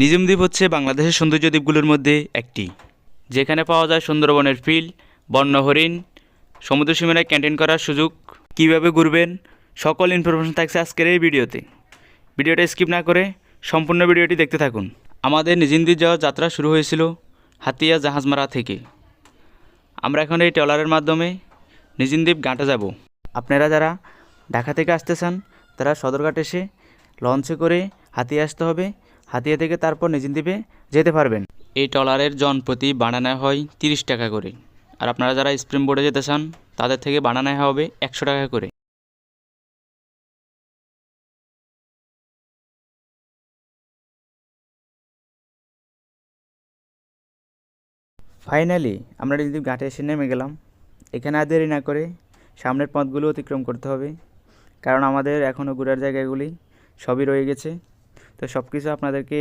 নিজিম দ্বীপ হচ্ছে বাংলাদেশের সৌন্দর্য দ্বীপগুলোর মধ্যে একটি। যেখানে পাওয়া যায় সুন্দরবনের ফিল, বন্য হরিণ, সমুদ্র সীমানায় ক্যান্টিন করার সুযোগ, কীভাবে ঘুরবেন, সকল ইনফরমেশন থাকছে আজকের এই ভিডিওতে। ভিডিওটা স্কিপ না করে সম্পূর্ণ ভিডিওটি দেখতে থাকুন। আমাদের নিজিম দ্বীপ যাওয়ার যাত্রা শুরু হয়েছিল হাতিয়া জাহাজমারা থেকে। আমরা এখন এই ট্রলারের মাধ্যমে নিজিম দ্বীপ ঘাটে যাব। আপনারা যারা ঢাকা থেকে আসতে চান, তারা সদরঘাট এসে লঞ্চে করে হাতিয়া আসতে হবে। হাতিয়া থেকে তারপর নিজিম দ্বীপে যেতে পারবেন। এই ট্রলারের জন প্রতি বানানো হয় তিরিশ টাকা করে। আর আপনারা যারা স্প্রিম বোর্ডে যেতে চান তাদের থেকে বানানো হবে একশো টাকা করে। ফাইনালি আমরা যদি ঘাটে এসে নেমে গেলাম। এখানে আর দেরি না করে সামনের পথগুলো অতিক্রম করতে হবে। কারণ আমাদের এখনও ঘোরার জায়গাগুলি সবই রয়ে গেছে। তো সব কিছু আপনাদেরকে